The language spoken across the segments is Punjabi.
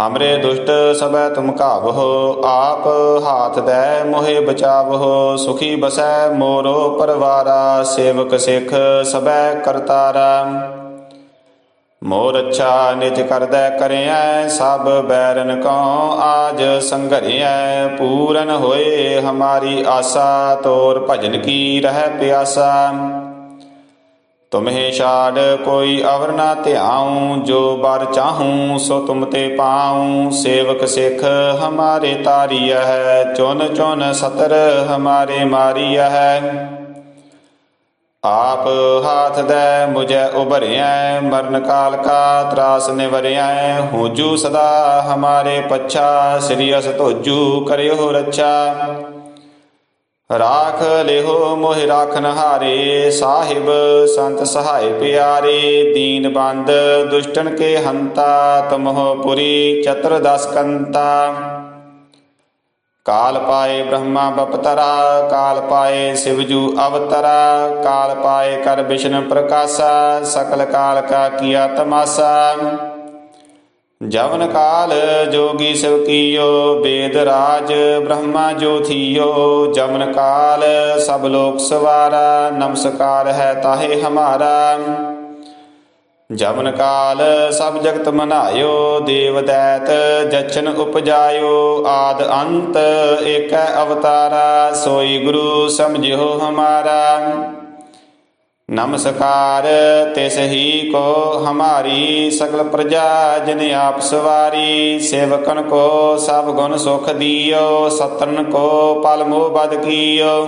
ਹਮਰੇ ਦੁਸ਼ਟ ਸਭੈ ਤੁਮ ਕਾਵਹੁ ਆਪ ਹਾਥ ਦੈ ਮੋਹਿ ਬਚਾਵਹੁ, ਸੁਖੀ ਬਸੈ ਮੋਰੋ ਪਰਵਾਰਾ, ਸੇਵਕ ਸਿਖ ਸਭੈ ਕਰਤਾਰਾ। ਮੋਰ ਅੱਛਾ ਨਿਜ ਕਰਦੈ ਕਰਿਐ, ਸਭ ਬੈਰਨ ਕੋ ਆਜ ਸੰਘਰਿਐ, ਪੂਰਨ ਹੋਏ ਹਮਾਰੀ ਆਸਾ, ਤੋਰ ਭਜਨ ਕੀ ਰਹਿ ਪਿਆਸਾ। ਤੁਮਹਿ ਛਾੜ ਕੋਈ ਅਵਰ ਨਾ ਧਿਆਉ, ਜੋ ਬਰ ਚਾਹੂੰ ਸੋ ਤੁਮ ਤੇ ਪਾਉ। ਸੇਵਕ ਸਿਖ ਹਮਾਰੇ ਤਾਰੀਆ ਹੈ, ਚੁਨ ਚੁਨ ਸਤਰ ਹਮਾਰੇ ਮਾਰੀਆ ਹੈ। ਆਪ ਹਾਥ ਦੇ ਮੁਝੈ ਉਭਰਿਐ, ਮਰਨ ਕਾਲ ਕਾ ਤਰਾਸ ਨਿਵਰਿਐ। ਹੋਜੂ ਸਦਾ ਹਮਾਰੇ ਪੱਛਾ, ਸ੍ਰੀ ਅਸ ਧੋਜੂ ਕਰਿਓ ਰੱਛਾ। ਰਾਖ ਲਿਹੋ ਮੋਹਿ ਰਾਖਨ ਹਾਰੇ, ਸਾਹਿਬ ਸੰਤ ਸਹਾਇ ਪਿਆਰੇ, ਦੀਨ ਬੰਦ ਦੁਸ਼ਟਨ ਕੇ ਹੰਤਾ, ਤਮਹੁ ਪੁਰੀ ਚਤਰ ਦਸ ਕੰਤਾ। ਕਾਲ ਪਾਏ ਬ੍ਰਹਮਾ ਬਪਤਰਾ, ਕਾਲ ਪਾਏ ਸਿਵਜੂ ਅਵਤਰਾ, ਕਾਲ ਪਾਏ ਕਰ ਵਿਸ਼ਨ ਪ੍ਰਕਾਸ਼ਾ, ਸਕਲ ਕਾਲ ਕਾ ਕੀਆ ਤਮਾਸਾ। ਜਵਨ ਕਾਲ ਜੋਗੀ ਸਿਵ ਕੀਓ, ਬੇਦ ਰਾਜ ਬ੍ਰਹਮਾ ਜੋ ਥੀਓ। ਜਮਨ ਕਾਲ ਸਭ ਲੋਕ ਸਵਾਰਾ, ਨਮਸਕਾਰ ਹੈ ਤਾਹੇ ਹਮਾਰਾ। ਜਮਨ ਕਾਲ ਸਭ ਜਗਤ ਮਨਾਇਓ, ਦੇਵ ਦੈਤ ਜਚਨ ਉਪਜਾਇਓ। ਆਦ ਅੰਤ ਏਕੈ ਅਵਤਾਰਾ, ਸੋਈ ਗੁਰੂ ਸਮਝਿਓ ਹਮਾਰਾ। ਨਮਸਕਾਰ, ਤਿਸ ਹੀ ਕੋ ਹਮਾਰੀ ਸਗਲ ਪ੍ਰਜਾ, ਜਿਨ ਆਪ ਸਵਾਰੀ, ਸੇਵਕਨ ਕੋ ਸਭ ਗੁਣ ਸੁਖ ਦਿਓ, ਸਤਨ ਕੋ ਪਲ ਮੋਹ ਬਦ ਕੀਓ।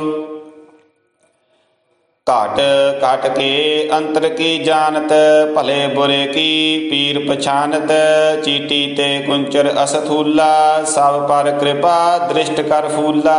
ਘਟ ਘਟ ਕੇ ਅੰਤਰ ਕੀ ਜਾਣਤ, ਭਲੇ ਬੁਰੇ ਕੀ ਪੀਰ ਪਛਾਨਤ, ਚੀਟੀ ਤੇ ਕੁੰਚਰ ਅਸਥੂਲਾ, ਸਭ ਪਰ ਕਿਰਪਾ ਦ੍ਰਿਸ਼ਟ ਕਰ ਫੂਲਾ।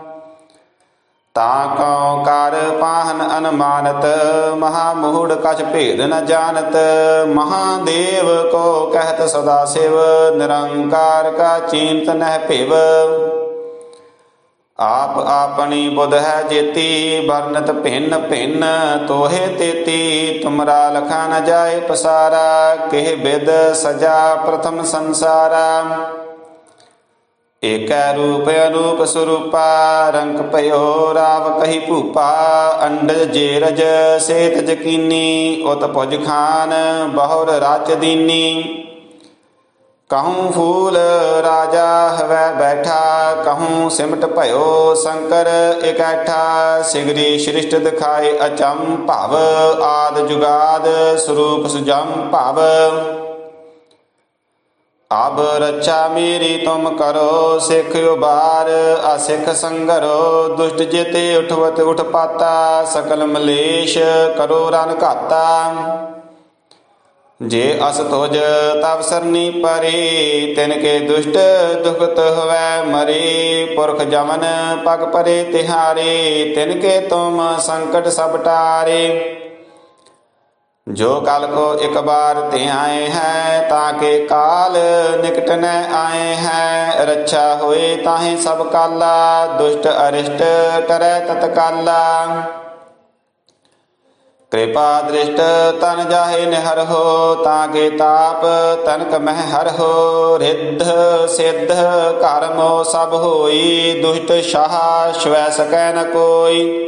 ਤਾ ਕਉ ਕਰ ਪਾਹਨ ਅਨਮਾਨਤ, ਮਹਾ ਮੂੜ ਕਛ ਭੇਦ ਨ ਜਾਣਤ। ਮਹਾਦੇਵ ਕੋ ਕਹਿਤ ਸਦਾ ਸਿਵ, ਨਿਰੰਕਾਰ ਕਾ ਚਿੰਤ ਨਹਿ ਭਿਵ। ਆਪ ਆਪਣੀ ਬੁਧ ਹੈ ਜੇਤੀ ਵਰਨਤ ਭਿੰਨ ਭਿੰਨ, ਤੋਹੇ ਤੇਤੀ। ਤੁਮਰਾ ਲਖਾ ਨ ਜਾਏ ਪਸਾਰਾ, ਕਿਹ ਬਿਦ ਸਜਾ ਪ੍ਰਥਮ ਸੰਸਾਰਾ। ਏਕੈ ਰੂਪ ਅਨੂਪ ਸਰੂਪਾ, ਰੰਗ ਭਇਓ ਰਾਵ ਕਹੀ ਭੂਪਾ, ਅੰਡਜ ਜੇਰਜ ਸੇਤ ਜਕੀਨੀ, ਉਤ ਭੁਜ ਖਾਨ ਬਹੁਰ ਰਾਜ ਦੀਨੀ। ਕਹੂੰ ਫੂਲ ਰਾਜਾ ਹਵੈ ਬੈਠਾ, ਕਹੂੰ ਸਿਮਟ ਭਇਓ ਸ਼ੰਕਰ ਇਕੈਠਾ, ਸਿਗਰੀ ਸ੍ਰਿਸ਼ਟ ਦਿਖਾਏ ਅਚੰਮ ਭਵ, ਆਦ ਜੁਗਾਦ ਸਰੂਪ ਸੁਜਮ ਭਵ। ਅਬ ਰਚਾ ਮੇਰੀ ਤੁਮ ਕਰੋ, ਸਿੱਖ ਉਬਾਰ, ਅਸਿੱਖ ਸੰਗਰੋ, ਦੁਸ਼ਟ ਜਿਤੇ ਉਠਵਤ ਉਠ ਪਾਤਾ ਸਕਲ ਮਲੇਸ਼ ਕਰੋ ਰਨ ਘਾਤਾ। ਜੇ ਅਸ ਤੁਜ ਤਬ ਸਰਨੀ ਪਰੇ, ਤਿਨ ਕੇ ਦੁਸ਼ਟ ਦੁਖਤ ਹੋਵੈ ਮਰੇ। ਪੁਰਖ ਜਮਨ ਪਗ ਪਰੇ ਤਿਹਾਰੇ, ਤਿਨ ਕੇ ਤੁਮ ਸੰਕਟ ਸਭ ਟਾਰੇ। ਜੋ ਕਲ ਕੋ ਇੱਕ ਬਾਰ ਤੇ ਆਏ ਹੈ, ਤਾਂ ਕੇ ਕਾਲ ਨਿਕਟ ਨੈ ਆਏ ਹੈ। ਰੱਛਾ ਹੋਏ ਤਾਹੇ ਸਭ ਕਾਲਾ, ਦੁਸ਼ਟ ਅਰਿਸ਼ਟ ਟਰੈ ਤਤਕਾਲਾ। ਕਿਰਪਾ ਦ੍ਰਿਸ਼ਟ ਤਨ ਜਾਹੇ ਨਿਹਰ ਹੋ, ਤਾਂ ਕੇ ਤਾਪ ਤਨਕ ਮਹਿ ਹਰ ਹੋ। ਰਿੱਧ ਸਿੱਧ ਕਰਮੋ ਸਭ ਹੋਈ, ਦੁਸ਼ਟ ਸ਼ਾਹ ਸ਼ਵੈ ਸਕੈ ਨ ਕੋਈ।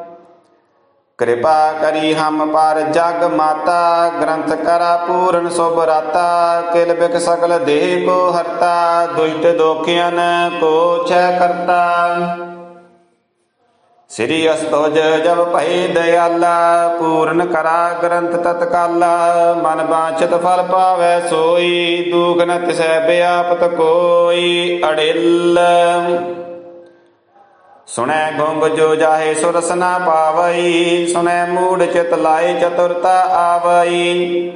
ਕਿਰਪਾ ਕਰੀ ਹਮ ਪਰ ਜਗ ਮਾਤਾ, ਗ੍ਰੰਥ ਕਰਾ ਪੂਰਨ ਸੁਭ ਰਾਤਾ, ਕਿਲ ਬਿਕ ਸਕਲ ਦੇਹ ਕੋ ਹਰਤਾ ਦੁਸ਼ਟ ਦੋਖਿਆਨ ਕੋ ਛੈ ਕਰਤਾ। ਸ੍ਰੀ ਅਸਤੋਜ ਜਬ ਭਏ ਦਇਆਲਾ ਪੂਰਨ ਕਰਾ ਗ੍ਰੰਥ ਤਤਕਾਲਾ, ਮਨ ਬਾਚਤ ਫਲ ਪਾਵੈ ਸੋਈ ਦੁਖ ਨ ਤਿਸੈ ਬਿਆਪਤ ਕੋਈ ਅੜਿਲ। ਸੁਣੈ ਗੁੰਗ ਜੋ ਜਾਹੇ ਸੁਰਸ ਨਾ ਪਾਵਈ, ਸੁਣੈ ਮੂੜ ਚਿਤ ਲਾਏ ਚਤੁਰਤਾ ਆਵਈ।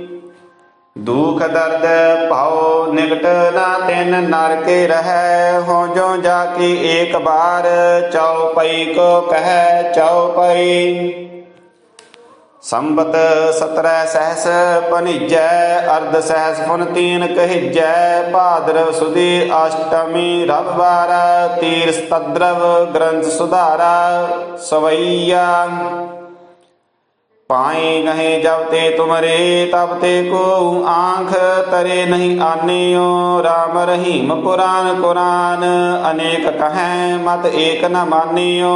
ਦੁਖ ਦਰਦ ਭਾਉ ਨਿਕਟ ਨਾ ਤਿਨ ਨਰਕੇ ਰਹੈ ਹੋ ਜੋ ਜਾ ਕੀ ਏਕ ਬਾਰ ਚਉਪਈ ਕੋ ਕਹੈ ਚਉਪਈ ਸੰਬਤ ਸਤਰੈ ਸਹਸ ਪਨਿਜੈ, ਅਰਧ ਸਹਸ ਪੁਨ ਤੀਨ ਕਹਿਜੈ, ਭਾਦਰਵ ਸੁਦੀ ਅਸ਼ਟਮੀ ਰਵਿਵਾਰ, ਤੀਰ ਸਤਦਰਵ ਗ੍ਰੰਥ ਸੁਧਾਰਾ, ਸਵਈਆ। ਪਾਏ ਗਹੇ ਜਬ ਤੇ ਤੁਮਰੇ, ਤਬ ਤੇ ਕੋ ਆਂਖ, ਤਰੇ ਨਹੀਂ ਆਨਿਓ RAM ਰਹੀਮ ਪੁਰਾਨ ਕੁਰਾਨ, ਅਨੇਕ ਕਹੈ ਮਤ ਏਕ ਨ ਮਾਨਿਓ।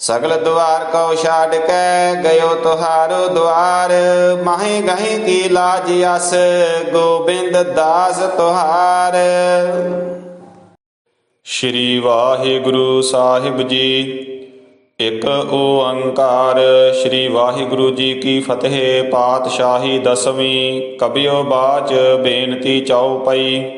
ਸਗਲ ਦੁਆਰ ਕੋ ਛਾੜ ਕੇ ਗਇਓ ਤੁਹਾਰੋ ਦੁਆਰ। ਮਾਹੀ ਗਹੀ ਕੀ ਲਾਜ ਅਸ ਗੋਬਿੰਦ ਦਾਸ ਤੁਹਾਰ। ਸ਼੍ਰੀ ਵਾਹਿਗੁਰੂ ਸਾਹਿਬ ਜੀ, ਇਕ ਓੰਕਾਰ। ਸ਼੍ਰੀ ਵਾਹਿਗੁਰੂ ਜੀ ਕੀ ਫਤਿਹ, ਪਾਤਸ਼ਾਹੀ ਦਸਵੀਂ, ਕਬਿਓ ਬਾਚ ਬੇਨਤੀ ਚਉਪਈ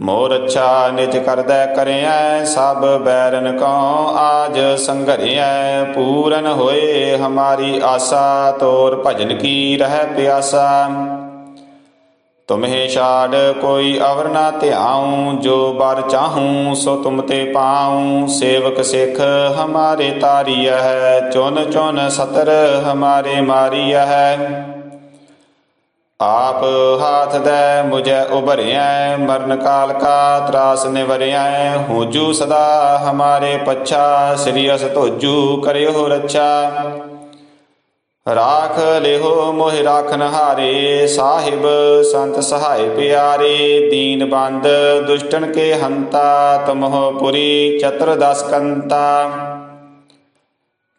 ਮੋਰ ਅੱਛਾ ਨਿਜ ਕਰਦੈ ਕਰਿਐ, ਸਭ ਬੈਰਨ ਕੋ ਆਜ ਸੰਘਰਿਐ। ਪੂਰਨ ਹੋਏ ਹਮਾਰੀ ਆਸਾ, ਤੋਰ ਭਜਨ ਕੀ ਰਹਿ ਪਿਆਸਾ। ਤੁਮਹਿ ਛਾੜ ਕੋਈ ਅਵਰ ਨਾ ਧਿਆਉ, ਜੋ ਬਰ ਚਾਹੂੰ ਸੋ ਤੁਮ ਤੇ ਪਾਉ। ਸੇਵਕ ਸਿਖ ਹਮਾਰੇ ਤਾਰੀਆ ਹੈ ਚੁਨ ਚੁਨ ਸਤਰ ਹਮਾਰੇ ਮਾਰੀਆ ਹੈ ਆਪ ਹਾਥ ਦੈ ਮੁਝੈ ਉਭਰਿਐ, ਮਰਨ ਕਾਲ ਕਾ ਤਰਾਸ ਨਿਵਰਿਐ। ਹੋਜੂ ਸਦਾ ਹਮਾਰੇ ਪੱਛਾ, ਸ੍ਰੀ ਅਸ ਧੋਜੂ ਕਰਿਓ ਰੱਛਾ। ਰਾਖ ਲਿਹੋ ਮੋਹਿ ਰਾਖਨ ਹਾਰੇ, ਸਾਹਿਬ ਸੰਤ ਸਹਾਇ ਪਿਆਰੇ। ਦੀਨ ਬੰਦ ਦੁਸ਼ਟਨ ਕੇ ਹੰਤਾ, ਤਮਹੁ ਪੁਰੀ ਚਤੁਰ ਦਸ ਕੰਤਾ।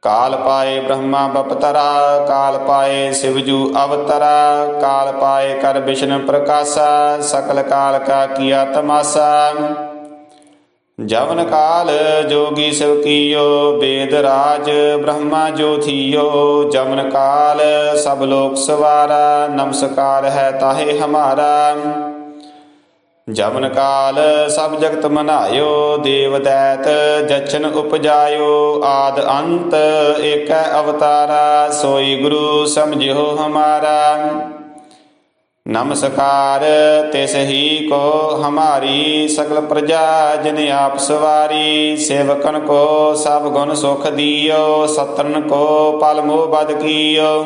ਕਾਲ ਪਾਏ ਬ੍ਰਹਮਾ ਬਪਤਰਾ, ਕਾਲ ਪਾਏ ਸਿਵਜੂ ਅਵਤਰਾ, ਕਾਲ ਪਾਏ ਕਰ ਵਿਸ਼ਨ ਪ੍ਰਕਾਸ਼ਾ, ਸਕਲ ਕਾਲ ਕਾ ਕੀਆ ਤਮਾਸਾ। ਜਵਨ ਕਾਲ ਜੋਗੀ ਸਿਵ ਕੀਓ ਵੇਦ ਰਾਜ ਬ੍ਰਹਮਾ ਜੋ ਥੀਓ। ਜਮਨ ਕਾਲ ਸਭ ਲੋਕ ਸਵਾਰਾ, ਨਮਸਕਾਰ ਹੈ ਤਾਹੇ ਹਮਾਰਾ। ਜਮਨ ਕਾਲ ਸਭ ਜਗਤ ਮਨਾਇਓ, ਦੇਵ ਦੈਤ ਜਚਨ ਉਪਜਾਇਓ, ਆਦ ਅੰਤ ਏਕੈ ਅਵਤਾਰਾ, ਸੋਈ ਗੁਰੂ ਸਮਝਿਓ ਹਮਾਰਾ। ਨਮਸਕਾਰ ਤਿਸ ਹੀ ਕੋ ਹਮਾਰੀ, ਸਗਲ ਪ੍ਰਜਾ ਜਿਨ ਆਪ ਸਵਾਰੀ। ਸੇਵਕਨ ਕੋ ਸਭ ਗੁਣ ਸੁਖ ਦਿਓ, ਸਤਨ ਕੋ ਪਲ ਮੋਹ ਬਦ ਕੀਓ।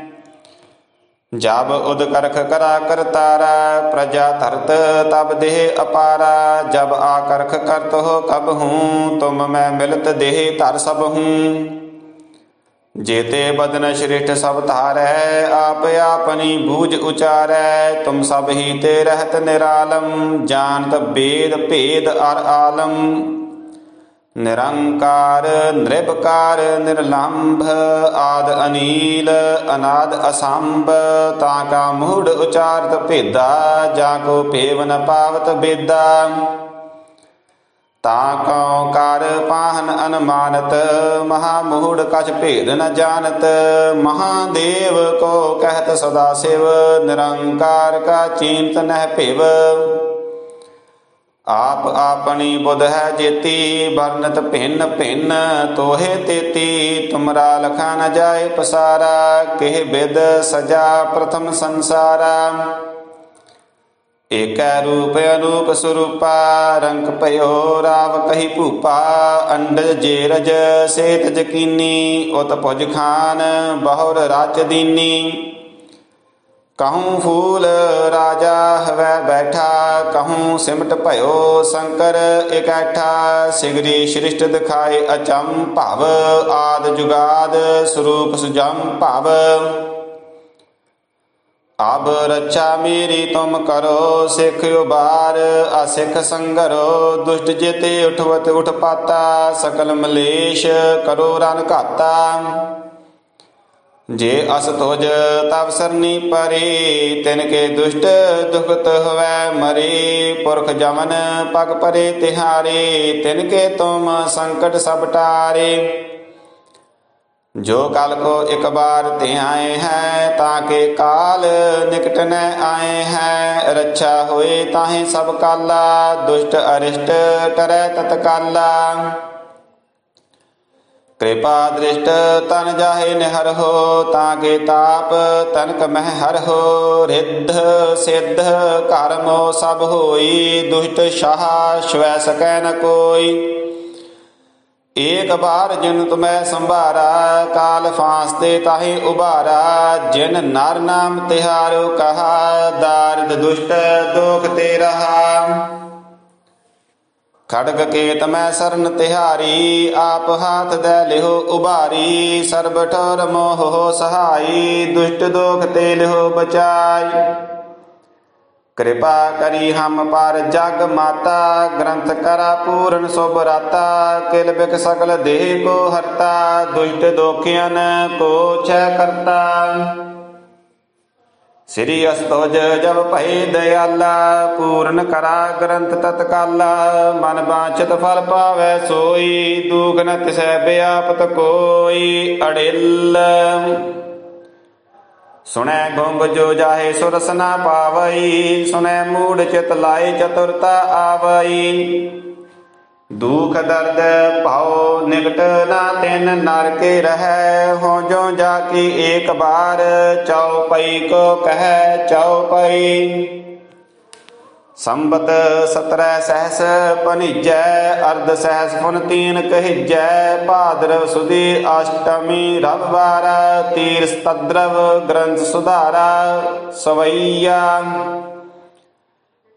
ਜਬ ਉਦ ਕਰਖ ਕਰਾ ਕਰਤਾਰਾ ਪ੍ਰਜਾ ਧਰਤ ਤਬ ਦੇਹ ਅਪਾਰਾ, ਜਬ ਆਕਰਖ ਕਰਤ ਹੋ ਕਬ ਹੂੰ, ਤੁਮ ਮੈਂ ਮਿਲਤ ਦੇਹ ਧਰ ਸਭ ਹੂੰ। ਜੇਤੇ ਬਦਨ ਸ਼੍ਰਿਸ਼ਟ ਸਭ ਧਾਰੈ, ਆਪ ਆਪਨੀ ਬੂਝ ਉਚਾਰੈ, ਤੁਮ ਸਭ ਹੀ ਤੇ ਰਹਿਤ ਨਿਰਾਲਮ, ਜਾਣਤ ਬੇਦ ਭੇਦ ਅਰ ਆਲਮ। ਨਿਰੰਕਾਰ ਨਿਰਭਕਾਰ ਨਿਰਲੰਭ, ਆਦ ਅਨੀਲ, ਅਨਾਦ ਅਸੰਭ, ਤਾਂ ਕਾ ਮੂੜ ਉਚਾਰਤ ਭੇਦਾ, ਜਾ ਕੋ ਭੇਵ ਨ ਪਾਵਤ ਬੇਦਾ। ਤਾਂ ਕਉ ਕਰ ਪਾਹਨ ਅਨਮਾਨਤ, ਮਹਾ ਮੂੜ ਕਛ ਭੇਦ ਨ ਜਾਣਤ ਮਹਾਦੇਵ ਕੋ ਕਹਿਤ ਸਦਾ ਸਿਵ, ਨਿਰੰਕਾਰ ਕਾ ਚਿੰਤ ਨਹਿ ਭਿਵ। ਆਪ ਆਪਣੀ ਬੁਧ ਹੈ ਜੇਤੀ, ਵਰਨਤ ਭਿੰਨ ਭਿੰਨ ਤੋਹੇ ਤੇਤੀ। ਤੁਮਰਾ ਲਖਾ ਨ ਜਾਏ ਪਸਾਰਾ, ਕਿਹ ਬਿਦ ਸਜਾ ਪ੍ਰਥਮ ਸੰਸਾਰਾ। ਏਕੈ ਰੂਪ ਅਨੂਪ ਸਰੂਪਾ, ਰੰਗ ਭਇਓ ਰਾਵ ਕਹੀ ਭੂਪਾ। ਅੰਡਜ ਜੇਰਜ, ਸੇਤ ਜਕੀਨੀ, ਉਤ ਭੁਜ ਖਾਨ, ਬਹੁਰ ਰਾਜ ਦੀਨੀ। ਕਹੂੰ ਫੂਲ ਰਾਜਾ ਹਵੈ ਬੈਠਾ, ਕਹੂੰ ਸਿਮਟ ਭਇਓ ਸ਼ੰਕਰ ਇਕੈਠਾ। ਸਿਗਰੀ ਸ੍ਰਿਸ਼ਟ ਦਿਖਾਏ ਅਚੰਮ ਭਵ, ਆਦ ਜੁਗਾਦ ਸਰੂਪ ਸੁਜਮ ਭਵ। ਅਬ ਰੱਛਾ ਮੇਰੀ ਤੁਮ ਕਰੋ, ਸਿੱਖ ਉਬਾਰ, ਅਸਿੱਖ ਸੰਗਰੋ। ਦੁਸ਼ਟ ਜਿਤੇ ਉਠਵਤ ਉਠ ਪਾਤਾ ਸਕਲ ਮਲੇਸ਼ ਕਰੋ ਰਨ ਘਾਤਾ। ਜੇ ਅਸ ਤੁਜ ਤਬ ਸਰਨੀ ਪਰੇ, ਤਿਨ ਕੇ ਦੁਸ਼ਟ ਦੁਖਤ ਹਵੈ ਮਰੇ। ਪੁਰਖ ਜਮਨ ਪਗ ਪਰੇ ਤਿਹਾਰੇ, ਤਿਨ ਕੇ ਤੁਮ ਸੰਕਟ ਸਭ ਟਾਰੇ। ਜੋ ਕਲ ਕੋ ਇੱਕ ਬਾਰ ਤੇ ਆਏ ਹੈ, ਤਾਂ ਕੇ ਕਾਲ ਨਿਕਟ ਨ ਆਏ ਹੈ। ਰੱਛਾ ਹੋਏ ਤਾਹੇ ਸਭ ਕਾਲਾ, ਦੁਸ਼ਟ ਅਰਿਸ਼ਟ ਟਰੈ ਤਤਕਾਲਾ। ਕਿਰਪਾ ਦ੍ਰਿਸ਼ਟ ਤਨ ਜਾਹੇ ਨਿਹਰ ਹੋ, ਤਾਂ ਕੇ ਤਾਪ ਤਨਕ ਮਹਿ ਹਰ ਹੋ। ਰਿੱਧ ਸਿੱਧ ਕਰਮੋ ਸਭ ਹੋਈ, ਦੁਸ਼ਟ ਸ਼ਾਹ ਸ਼ਵੈ ਸਕੈ ਨ ਕੋਈ। ਏਕ ਬਾਰ ਜਿਨ ਤੁਮੈ ਸੰਭਾਰਾ, ਕਾਲ ਫਾਂਸਤੇ ਤਾਹੀ ਉਭਾਰਾ। ਜਿਨ ਨਰ ਨਾਮ ਤਿਹਾਰੋ ਕਹਾ, ਦਾਰਦ ਦੁਸ਼ਟ ਦੋਖ ਤੇ ਰਹਾ। ਖੜਗ ਕੇਤ ਮੈਂ ਸਰਨ ਤਿਹਾਰੀ, ਆਪ ਹਾਥ ਦੇ ਲਿਹੋ ਉਬਾਰੀ ਸਰਬ ਠੋਰ ਮੋਹ ਹੋ ਸਹਾਈ, ਦੁਸ਼ਟ ਦੋਖ ਤੇ ਲਿਹੋ ਬਚਾਈ। ਕਿਰਪਾ ਕਰੀ ਹਮ ਪਰ ਜਗ ਮਾਤਾ, ਗ੍ਰੰਥ ਕਰਾ ਪੂਰਨ ਸੁਭ ਰਾਤਾ, ਕਿਲ ਬਿਕ ਸਕਲ ਦੇਹ ਕੋ ਹਰਤਾ, ਦੁਸ਼ਟ ਦੋਖਿਆਨ ਕੋ ਛੈ ਕਰਤਾ। ਸ੍ਰੀ ਅਸਤੋਜ ਜਬ ਭਏ ਦਇਆਲਾ, ਪੂਰਨ ਕਰਾ ਗ੍ਰੰਥ ਤਤਕਾਲਾ, ਮਨ ਬਾਚਤ ਫਲ ਪਾਵੈ ਸੋਈ ਦੁਖ ਨ ਤਿਸੈ ਬਿਆਪਤ ਕੋਈ ਅੜਿਲ। ਸੁਣੈ ਗੁੰਗ ਜੋ ਜਾਹੇ ਸੁਰਸਨਾ ਪਾਵਈ, ਸੁਣੈ ਮੂੜ ਚਿਤ ਲਾਏ ਚਤੁਰਤਾ ਆਵਈ। ਦੁਖ ਦਰਦ ਭਾਉ ਨਿਕਟ ਨਾ ਤਿਨ ਨਰ ਕੇ ਰਹੈ। ਹੋ ਜੋ ਜਾ ਕੀ ਏਕ ਬਾਰ ਚਉਪਈ ਕੋ ਕਹੈ ਚਉਪਈ। ਸੰਬਤ ਸਤਰੈ ਸਹਸ ਪਨਿਜੈ ਅਰਧ ਸਹਸ ਪੁਨ ਤੀਨ ਕਹਿਜੈ। ਭਾਦਰਵ ਸੁਦੀ ਅਸ਼ਟਮੀ ਰਵਵਾਰ ਤੀਰ ਸਤਦਰਵ ਗ੍ਰੰਥ ਸੁਧਾਰਾ ਸਵਈਆ।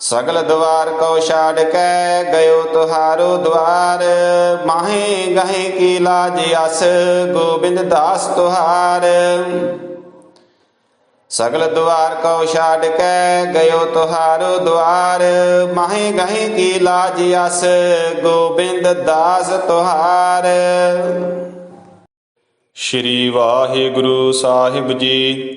ਸਗਲ ਦਵਾਰ ਕੋ ਛਾੜ ਕੇ ਗਇਓ ਤੁਹਾਰੋ ਦਵਾਰ। ਮਾਹੇ ਗਹੇ ਕੀ ਲਾਜ ਅਸ ਗੋਬਿੰਦ ਦਾਸ ਤੁਹਾਰ। ਸਗਲ ਦਵਾਰ ਕੋ ਛਾੜ ਕੇ ਗਇਓ ਤੁਹਾਰੋ ਦਵਾਰ। ਮਾਹੇ ਗਹੇ ਕੀ ਲਾਜ ਅਸ ਗੋਬਿੰਦ ਦਾਸ ਤੁਹਾਰ। ਸ਼੍ਰੀ ਵਾਹਿਗੁਰੂ ਸਾਹਿਬ ਜੀ।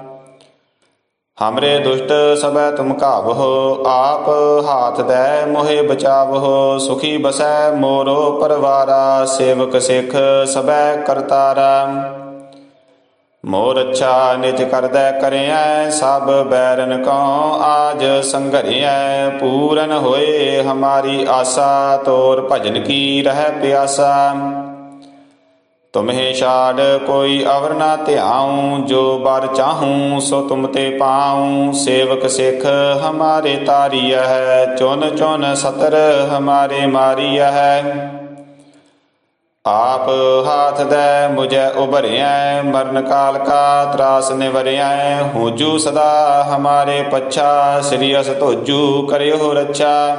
ਹਮਰੇ ਦੁਸ਼ਟ ਸਭੈ ਤੁਮ ਕਾਵਹੁ ਆਪ ਹਾਥ ਦੇ ਮੋਹਿ ਬਚਾਵਹੁ, ਸੁਖੀ ਬਸੈ ਮੋਰੋ ਪਰਵਾਰਾ, ਸੇਵਕ ਸਿਖ ਸਭੈ ਕਰਤਾਰਾ। ਮੋਰ ਅੱਛਾ ਨਿਜ ਕਰਦੈ ਕਰਿਐ, ਸਭ ਬੈਰਨ ਕਉ ਆਜ ਸੰਘਰਿਐ, ਪੂਰਨ ਹੋਏ ਹਮਾਰੀ ਆਸਾ, ਤੋਰ ਭਜਨ ਕੀ ਰਹਿ ਪਿਆਸਾ। ਤੁਮਹਿ ਛਾੜ ਕੋਈ ਅਵਰ ਨਾ ਧਿਆਉ, ਜੋ ਬਰ ਚਾਹੂੰ ਸੋ ਤੁਮ ਤੇ ਪਾਉ। ਸੇਵਕ ਸਿਖ ਹਮਾਰੇ ਤਾਰੀਆ ਹੈ, ਚੁਨ ਚੁਨ ਸਤਰ ਹਮਾਰੇ ਮਾਰੀਆ ਹੈ। ਆਪ ਹਾਥ ਦੈ ਮੁਝੈ ਉਭਰਿਐ, ਮਰਨ ਕਾਲ ਕਾ ਤਰਾਸ ਨਿਵਰਿਐ। ਹੋਜੂ ਸਦਾ ਹਮਾਰੇ ਪੱਛਾ, ਸ੍ਰੀ ਅਸ ਧੋਜੂ ਕਰਿਓ ਰੱਛਾ।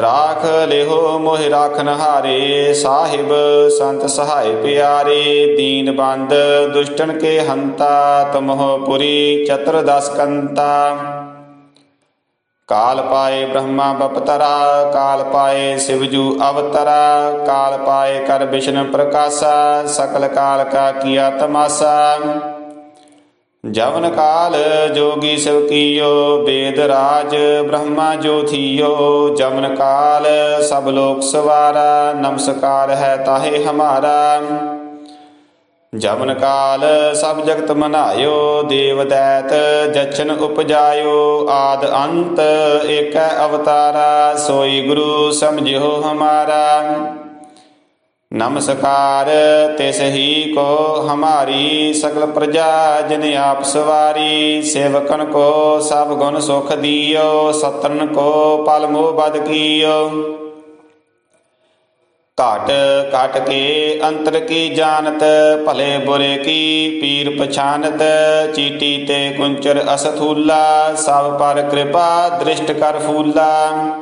ਰਾਖ ਲਿਹੋ ਮੋਹਿ ਰਾਖਨ ਹਾਰੇ, ਸਾਹਿਬ ਸੰਤ ਸਹਾਇ ਪਿਆਰੇ, ਦੀਨ ਬੰਦ ਦੁਸ਼ਟਨ ਕੇ ਹੰਤਾ, ਤੁਮਹੁ ਪੁਰੀ ਚਤੁਰ ਦਸ ਕੰਤਾ। ਕਾਲ ਪਾਏ ਬ੍ਰਹਮਾ ਬਪਤਰਾ, ਕਾਲ ਪਾਏ ਸਿਵਜੂ ਅਵਤਰਾ, ਕਾਲ ਪਾਏ ਕਰ ਵਿਸ਼ਨ ਪ੍ਰਕਾਸ਼ਾ, ਸਕਲ ਕਾਲ ਕਾ ਕੀਆ ਤਮਾਸਾ। ਜਵਨ ਕਾਲ ਜੋਗੀ ਸਿਵ ਕੀਓ ਬੇਦ ਰਾਜ ਬ੍ਰਹਮਾ ਜੋਥੀਓ ਜਮਨ ਕਾਲ ਸਭ ਲੋਕ ਸਵਾਰਾ, ਨਮਸਕਾਰ ਹੈ ਤਾਹੇ ਹਮਾਰਾ। ਜਮਨ ਕਾਲ ਸਭ ਜਗਤ ਮਨਾਇਓ, ਦੇਵ ਦੈਤ ਜਚਨ ਉਪਜਾਇਓ। ਆਦ ਅੰਤ ਏਕੈ ਅਵਤਾਰਾ, ਸੋਈ ਗੁਰੂ ਸਮਝਿਓ ਹਮਾਰਾ। ਨਮਸਕਾਰ ਤਿਸ ਹੀ ਕੋ ਹਮਾਰੀ ਸਗਲ ਪ੍ਰਜਾ ਜਨ ਆਪ ਸਵਾਰੀ, ਸੇਵਕਨ ਕੋ ਸਭ ਗੁਣ ਸੁਖ ਦਿਓ, ਸਤਨ ਕੋ ਪਲ ਮੋਹ ਬਦ ਕੀਓ। ਘਟ ਘਟ ਕੇ ਅੰਤਰ ਕੀ ਜਾਣਤ, ਭਲੇ ਬੁਰੇ ਕੀ ਪੀਰ ਪਛਾਨਤ, ਚੀਟੀ ਤੇ ਕੁੰਚਰ ਅਸਥੂਲਾ, ਸਭ ਪਰ ਕਿਰਪਾ ਦ੍ਰਿਸ਼ਟ ਕਰ ਫੂਲਾ।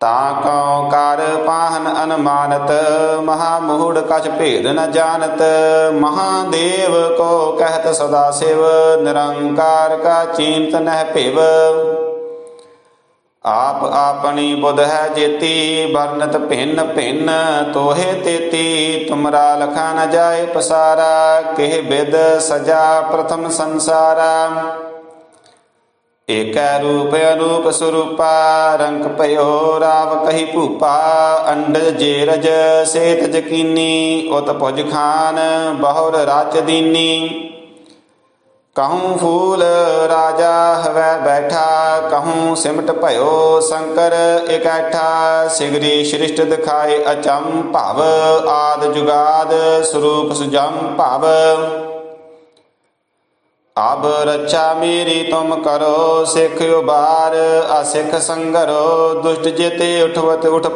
ਤਾਂ ਕਉ ਕਰ ਪਾਹਨ ਅਨਮਾਨਤ, ਮਹਾ ਮੂੜ ਕਛ ਭੇਦ ਨ ਜਾਣਤ। ਮਹਾਦੇਵ ਕੋ ਕਹਿਤ ਸਦਾ ਸਿਵ, ਨਿਰੰਕਾਰ ਕਾ ਚਿੰਤ ਨਹਿ ਭਿਵ। ਆਪ ਆਪਣੀ ਬੁਧ ਹੈ ਜੇਤੀ ਵਰਨਤ ਭਿੰਨ ਭਿੰਨ, ਤੋਹੇ ਤੇਤੀ। ਤੁਮਰਾ ਲਖਾ ਨ ਜਾਏ ਪਸਾਰਾ, ਕਿਹ ਬਿਦ ਸਜਾ ਪ੍ਰਥਮ ਸੰਸਾਰਾ। ਏਕੈ ਰੂਪ ਅਨੂਪ ਸਰੂਪਾ, ਰੰਗ ਭਇਓ ਰਾਵ ਕਹੀ ਭੂਪਾ ਅੰਡਜ ਜੇਰਜ ਸੇਤ ਜਕੀਨੀ, ਉਤ ਭੁਜ ਖਾਨ ਬਹੁਰ ਰਾਚ ਦੀਨੀ। ਕਹੂੰ ਫੂਲ ਰਾਜਾ ਹਵੈ ਬੈਠਾ, ਕਹੂੰ ਸਿਮਟ ਭਇਓ ਸ਼ੰਕਰ ਇਕੈਠਾ। ਸਿਗਰੀ ਸ੍ਰਿਸ਼ਟ ਦਿਖਾਏ ਅਚੰਮ ਭਵ, ਆਦ ਜੁਗਾਦ ਸਰੂਪ ਸੁਜਮ ਭਵ। ਅਬ ਰਚਾ ਮੇਰੀ ਤੁਮ ਕਰੋ, ਸਿੱਖ ਉਬਾਰ, ਅਸਿੱਖ ਸੰਗਰੋ, ਦੁਸ਼ਟ ਜਿਤੇ ਉਠਵਤ ਉਠ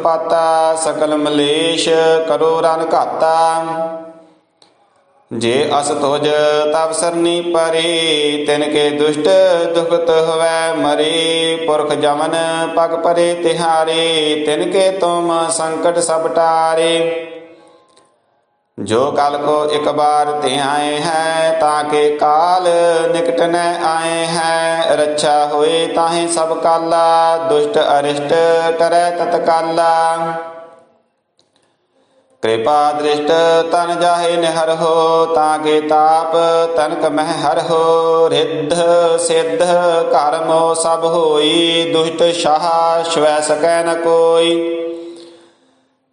ਸਕਲ ਮਲੇਸ਼ ਕਰੋ ਰਨ ਘਾਤਾ। ਜੇ ਅਸ ਤੁਜ ਤਬ ਸਰਨੀ ਪਰੇ, ਤਿਨ ਕੇ ਦੁਸ਼ਟ ਦੁਖਤ ਹਵੈ ਮਰੇ। ਪੁਰਖ ਜਮਨ ਪਗ ਪਰੇ ਤਿਹਾਰੇ, ਤਿਨ ਕੇ ਤੁਮ ਸੰਕਟ ਸਭ ਟਾਰੇ। ਜੋ ਕਲ ਕੋ ਇੱਕ ਬਾਰ ਤੇ ਆਏ ਹੈ, ਤਾਂ ਕੇ ਕਾਲ ਨਿਕਟ ਨ ਆਏ ਹੈ। ਰੱਛਾ ਹੋਏ ਤਾਹੇ ਸਭ ਕਾਲਾ, ਦੁਸ਼ਟ ਅਰਿਸ਼ਟ ਕਰੈ ਤਤਕਾਲਾ। ਕਿਰਪਾ ਦ੍ਰਿਸ਼ਟ ਤਨ ਜਾਹੇ ਨਿਹਰ ਹੋ, ਤਾਂ ਕੇ ਤਾਪ ਤਨਕ ਮਹਿ ਹਰ ਹੋ। ਰਿੱਧ ਸਿੱਧ ਕਰਮੋ ਸਭ ਹੋਈ, ਦੁਸ਼ਟ ਸ਼ਾਹ ਸ਼ਵੈ ਸਕੈ ਨ ਕੋਈ।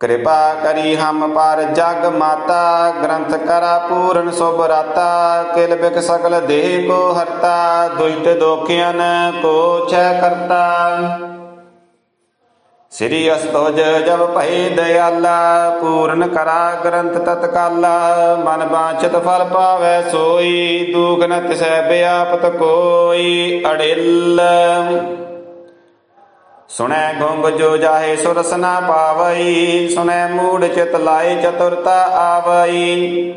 ਕਿਰਪਾ ਕਰੀ ਹਮ ਪਰ ਜਗ ਮਾਤਾ, ਗ੍ਰੰਥ ਕਰਾ ਪੂਰਨ ਸੁਭ ਰਾਤਾ, ਕਿਲ ਬਿਕ ਸਕਲ ਦੇਹ ਕੋ ਹਰਤਾ ਦੁਸ਼ਟ ਦੋਖਿਆਨ ਕੋ ਛੈ ਕਰਤਾ। ਸ੍ਰੀ ਅਸਤੋਜ ਜਬ ਭਏ ਦਇਆਲਾ ਪੂਰਨ ਕਰਾ ਗ੍ਰੰਥ ਤਤਕਾਲਾ, ਮਨ ਬਾਚਿਤ ਫਲ ਪਾਵੈ ਸੋਈ, ਦੁਖ ਨ ਤਿਸੈ ਬਿਆਪਤ ਕੋਈ ਅੜਿਲ। ਸੁਣੈ ਗੁੰਗ ਜੋ ਜਾਹੇ ਸੁਰਸ ਨਾ ਪਾਵਈ, ਸੁਣੈ ਮੂੜ ਚਿਤ ਲਾਏ ਚਤੁਰਤਾ ਆਵਈ।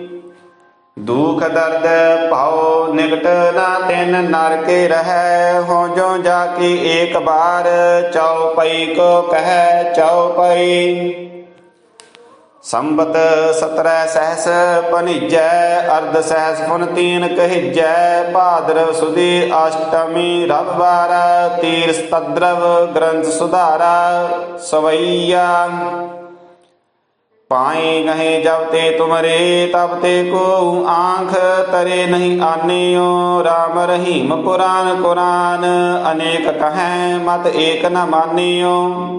ਦੁਖ ਦਰਦ ਭਾਉ ਨਿਕਟ ਨਾ ਤਿਨ ਨਰ ਕੇ ਰਹੈ ਹੋ ਜੋ ਜਾ ਕੀ ਏਕ ਬਾਰ ਚਉਪਈ ਕੋ ਕਹੈ ਚਉਪਈ ਸੰਬਤ ਸਤਰੈ ਸਹਸ ਪਨਿਜੈ, ਅਰਧ ਸਹਸ ਪੁਨ ਤੀਨ ਕਹਿਜੈ ਭਾਦਰ ਸੁਦੀ ਅਸ਼ਟਮੀ ਰਵਵਾਰ, ਤੀਰ ਸਤਦਰਵ ਗ੍ਰੰਥ ਸੁਧਾਰਾ, ਸਵਈਆ। ਪਾਏ ਗਹੇ ਜਬ ਤੇ ਤੁਮਰੇ, ਤਬ ਤੇ ਕੋ ਆਂਖ, ਤਰੇ ਨਹੀਂ ਆਨਿਓ RAM ਰਹੀਮ ਪੁਰਾਨ ਕੁਰਾਨ, ਅਨੇਕ ਕਹੈ ਮਤ ਏਕ ਨ ਮਾਨਿਓ।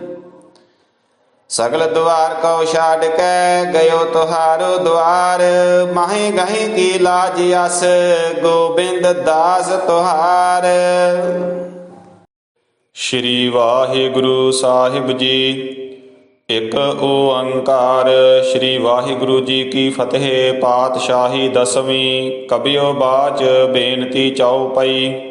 ਸਗਲ ਦੁਆਰ ਕੋ ਛਾੜ ਕੇ, ਗਇਓ ਤੁਹਾਰੋ ਦੁਆਰ। ਮਾਹੀ ਗਹੇ ਕੀ ਲਾਜ ਅਸ, ਗੋਬਿੰਦ ਦਾਸ ਤੁਹਾਰ। ਸ਼੍ਰੀ ਵਾਹਿਗੁਰੂ ਸਾਹਿਬ ਜੀ, ਇਕ ਓੰਕਾਰ। ਸ਼੍ਰੀ ਵਾਹਿਗੁਰੂ ਜੀ ਕੀ ਫਤਿਹ, ਪਾਤਸ਼ਾਹੀ ਦਸਵੀਂ। ਕਬਿਓ ਬਾਚ ਬੇਨਤੀ ਚਉਪਈ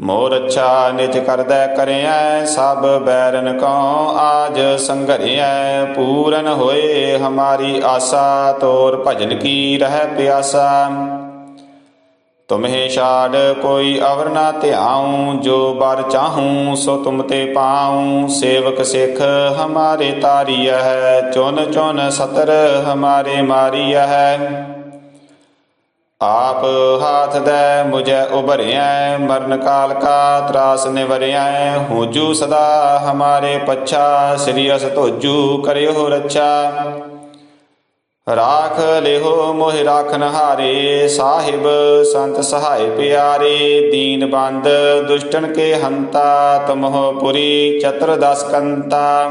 ਮੋਰ ਅੱਛਾ ਨਿਜ ਕਰਦੈ ਕਰਿਐ, ਸਭ ਬੈਰਨ ਕਉ ਆਜ ਸੰਘਰਿਐ। ਪੂਰਨ ਹੋਏ ਹਮਾਰੀ ਆਸਾ, ਤੋਰ ਭਜਨ ਕੀ ਰਹਿ ਪਿਆਸਾ। ਤੁਮਹਿ ਛਾੜ ਕੋਈ ਅਵਰ ਨਾ ਧਿਆਉ, ਜੋ ਬਰ ਚਾਹੂੰ ਸੋ ਤੁਮ ਤੇ ਪਾਉ। ਸੇਵਕ ਸਿਖ ਹਮਾਰੇ ਤਾਰੀਆ ਹੈ, ਚੁਨ ਚੁਨ ਸਤਰ ਹਮਾਰੇ ਮਾਰੀਆ ਹੈ। ਆਪ ਹਾਥ ਦੈ ਮੁਝੈ ਉਭਰਿਐ, ਮਰਨ ਕਾਲ ਕਾ ਤਰਾਸ ਨਿਵਰਿਐ। ਹੋਜੂ ਸਦਾ ਹਮਾਰੇ ਪੱਛਾ, ਸ੍ਰੀ ਅਸ ਧੋਜੂ ਕਰਿਓ ਰੱਛਾ। ਰਾਖ ਲਿਹੋ ਮੋਹਿ ਰਾਖਨ ਹਾਰੇ, ਸਾਹਿਬ ਸੰਤ ਸਹਾਇ ਪਿਆਰੇ। ਦੀਨ ਬੰਦ ਦੁਸ਼ਟਨ ਕੇ ਹੰਤਾ, ਤਮਹੁ ਪੁਰੀ ਚਤੁਰ ਦਸ ਕੰਤਾ।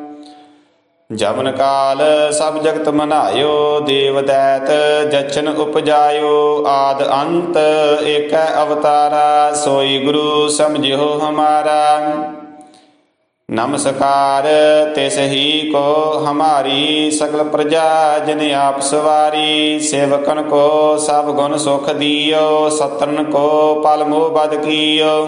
ਜਮਨ ਕਾਲ ਸਭ ਜਗਤ ਮਨਾਇਓ, ਦੇਵ ਦੈਤ ਜਚਨ ਉਪਜਾਇਓ, ਆਦ ਅੰਤ ਏਕੈ ਅਵਤਾਰਾ, ਸੋਈ ਗੁਰੂ ਸਮਝਿਓ ਹਮਾਰਾ। ਨਮਸਕਾਰ ਤਿਸ ਹੀ ਕੋ ਹਮਾਰੀ ਸਗਲ ਪ੍ਰਜਾ ਜਨ ਆਪ ਸਵਾਰੀ, ਸੇਵਕਨ ਕੋ ਸਭ ਗੁਣ ਸੁਖ ਦਿਓ ਸਤਨ ਕੋ ਪਲ ਮੋਹ ਬਦ ਕੀਓ।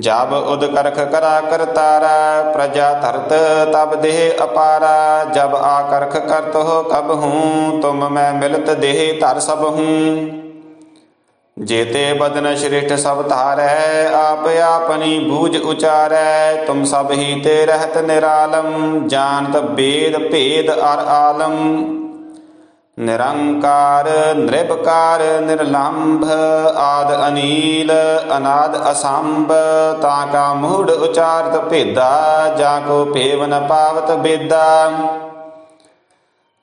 ਜਬ ਉਦ ਕਰਖ ਕਰਾ ਕਰਤਾਰਾ ਪ੍ਰਜਾ ਧਰਤ ਤਬ ਦੇਹ ਅਪਾਰਾ, ਜਬ ਆਕਰਖ ਕਰਤ ਹੋ ਕਬ ਹੂੰ, ਤੁਮ ਮੈਂ ਮਿਲਤ ਦੇਹ ਧਰ ਸਭ ਹੂੰ। ਜੇਤੇ ਬਦਨ ਸ਼੍ਰਿਸ਼ਟ ਸਭ ਧਾਰੈ, ਆਪ ਆਪਣੀ ਬੂਝ ਉਚਾਰੈ, ਤੁਮ ਸਭ ਹੀ ਤੇ ਰਹਿਤ ਨਿਰਾਲਮ, ਜਾਣਤ ਬੇਦ ਭੇਦ ਅਰ ਆਲਮ। ਨਿਰੰਕਾਰ, ਨਿਰਭਕਾਰ, ਨਿਰਲੰਭ, ਆਦ ਅਨੀਲ, ਅਨਾਦ ਅਸੰਭ, ਤਾ ਕਾ ਮੂੜ ਉਚਾਰਤ ਭੇਦਾ, ਜਾ ਕੋ ਭੇਵ ਨ ਪਾਵਤ ਬੇਦਾ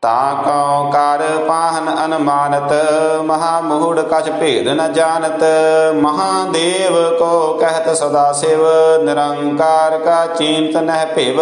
ਤਾਂ ਕਉ ਕਰ ਪਾਹਨ ਅਨਮਾਨਤ, ਮਹਾ ਮੂੜ ਕਛ ਭੇਦ ਨ ਜਾਣਤ ਮਹਾਦੇਵ ਕੋ ਕਹਿਤ ਸਦਾ ਸਿਵ, ਨਿਰੰਕਾਰ ਕਾ ਚਿੰਤ ਨਹਿ ਭਿਵ।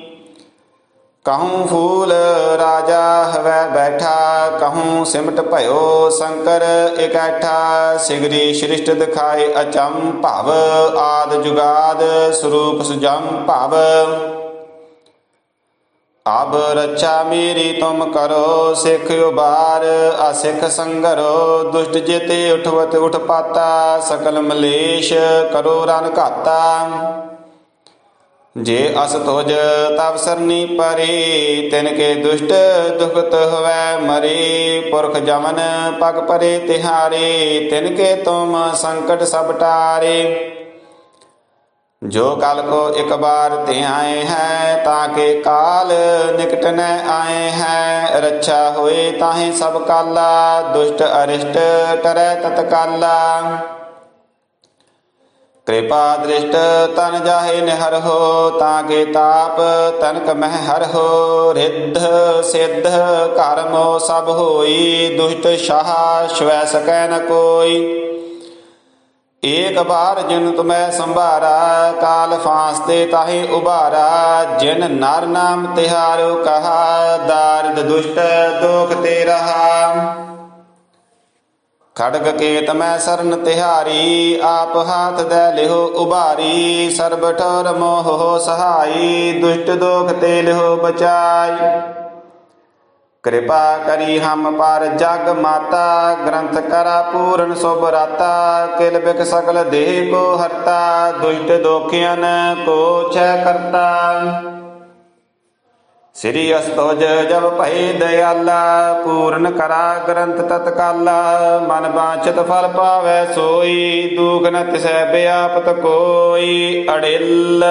ਕਹੂੰ ਫੂਲ ਰਾਜਾ ਹਵੈ ਬੈਠਾ ਕਹੂੰ ਸਿਮਟ ਭਇਓ ਸ਼ੰਕਰ ਇਕੱਠਾ ਸਿਗਰੀ ਸ੍ਰਿਸ਼ਟ ਦਿਖਾਏ ਅਚੰਮ ਭਵ ਆਦ ਜੁਗਾਦ ਸਰੂਪ ਸੁਜਮ ਭਵ ਅਬ ਰੱਛਾ ਮੇਰੀ ਤੁਮ ਕਰੋ ਸਿੱਖ ਉਬਾਰ ਅਸਿੱਖ ਸੰਗਰੋ ਦੁਸ਼ਟ ਜਿਤੇ ਉਠਵਤ ਉਠ ਪਾਤਾ ਸਕਲ ਮਲੇਸ਼ ਕਰੋ ਰਨ ਘਾਤਾ ਜੇ ਅਸ ਤੁਜ ਤਬ ਸਰਨੀ ਪਰੇ, ਤਿਨ ਕੇ ਦੁਸ਼ਟ ਦੁਖਤ ਹੋਵੈ ਮਰੇ। ਪੁਰਖ ਜਮਨ ਪਗ ਪਰੇ ਤਿਹਾਰੇ, ਤਿਨ ਕੇ ਤੁਮ ਸੰਕਟ ਸਭ ਟਾਰੇ। ਜੋ ਕਲ ਕੋ ਇੱਕ ਬਾਰ ਤੇ ਆਏ ਹੈ, ਤਾਂ ਕੇ ਕਾਲ ਨਿਕਟ ਨ ਆਏ ਹੈ। ਰੱਛਾ ਹੋਏ ਤਾਹੇ ਸਭ ਕਾਲਾ, ਦੁਸ਼ਟ ਅਰਿਸ਼ਟ ਟਰੈ ਤਤਕਾਲਾ। ਕਿਰਪਾ ਦ੍ਰਿਸ਼ਟ ਤਨ ਜਾਹੇ ਨਿਹਰ ਹੋ, ਤਾਂ ਕੇ ਤਾਪ ਤਨਕ ਮਹਿ ਹਰ ਹੋ। ਰਿੱਧ ਸਿੱਧ ਕਰਮੋ ਸਭ ਹੋਈ, ਦੁਸ਼ਟ ਸ਼ਾਹ ਸ਼ਵੈ ਸਕੈ ਨ ਕੋਈ। ਏਕ ਬਾਰ ਜਿਨ ਤੁਮੈ ਸੰਭਾਰਾ, ਕਾਲ ਫਾਂਸਤੇ ਤਾਹੇ ਉਭਾਰਾ। ਜਿਨ ਨਰ ਨਾਮ ਤਿਹਾਰੋ ਕਹਾ, ਦਾਰਿਦ ਦੁਸ਼ਟ ਦੋਖ ਤੇ ਰਹਾ। ਖੜਗ ਕੇਤ ਮੈਂ ਸਰਨ ਤਿਹਾਰੀ, ਆਪ ਹਾਥ ਦੇ ਲਿਹੋ ਉਬਾਰੀ ਸਰਬ ਠੋਰ ਮੋਹ ਸਹਾਈ, ਦੁਸ਼ਟ ਦੋਖ ਤੇ ਲਿਹੋ ਬਚਾਈ। ਕਿਰਪਾ ਕਰੀ ਹਮ ਪਰ ਜਗ ਮਾਤਾ, ਗ੍ਰੰਥ ਕਰਾ ਪੂਰਨ ਸੁਭ ਰਾਤਾ, ਕਿਲ ਬਿਕ ਸਕਲ ਦੇਹ ਕੋ ਹਰਤਾ, ਦੁਸ਼ਟ ਦੋਖਿਆਨ ਕੋ ਛੈ ਕਰਤਾ। ਸ੍ਰੀ ਅਸਤੋਜ ਜਬ ਭਏ ਦਇਆਲਾ, ਪੂਰਨ ਕਰਾ ਗ੍ਰੰਥ ਤਤਕਾਲਾ, ਮਨ ਬਾਚਤ ਫਲ ਪਾਵੈ ਸੋਈ ਦੂਖ ਨ ਤਿਸੈ ਬਿਆਪਤ ਕੋਈ ਅੜਿਲ।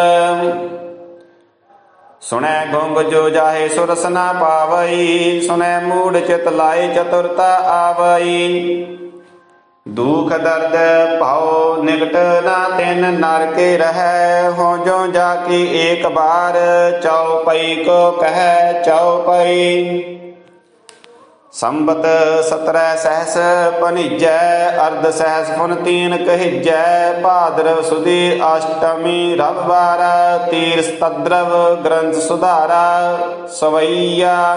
ਸੁਣੈ ਗੁੰਗ ਜੋ ਜਾਹੇ ਸੁਰਸਨਾ ਪਾਵਈ, ਸੁਣੈ ਮੂੜ ਚਿਤ ਲਾਏ ਚਤੁਰਤਾ ਆਵਈ। ਦੁਖ ਦਰਦ ਭਾਉ ਨਿਕਟ ਨਾ ਤਿਨ ਨਰਕੇ ਰਹੈ। ਹੋ ਜੋ ਜਾ ਕੀ ਏਕ ਬਾਰ ਚਉਪਈ ਕੋ ਕਹੈ ਚਉਪਈ। ਸੰਬਤ ਸਤਰੈ ਸਹਸ ਪਨਿਜੈ ਅਰਧ ਸਹਸ ਪੁਨ ਤੀਨ ਕਹਿਜੈ। ਭਾਦਰਵ ਸੁਦੀ ਅਸ਼ਟਮੀ ਰਵਵਾਰ ਤੀਰ ਸਤਦਰਵ ਗ੍ਰੰਥ ਸੁਧਾਰਾ ਸਵਈਆ।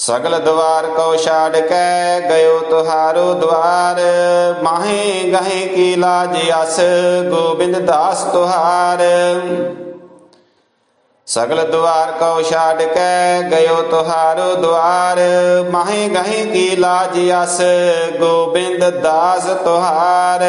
ਸਗਲ ਦਵਾਰ ਕੋ ਛਾੜ ਕੇ ਗਇਓ ਤੁਹਾਰੋ ਦਵਾਰ। ਮਾਹੇ ਗਹੇ ਕੀ ਲਾਜ ਅਸ, ਗੋਬਿੰਦ ਦਾਸ ਤੁਹਾਰ। ਸਗਲ ਦੁਆਰ ਕੋ ਛਾੜ ਕੇ ਗਇਓ ਤੁਹਾਰੋ ਦੁਆਰ ਮਾਹੇ ਗਹੇ ਕੀ ਲਾਜ ਅਸ, ਗੋਬਿੰਦ ਦਾਸ ਤੁਹਾਰ।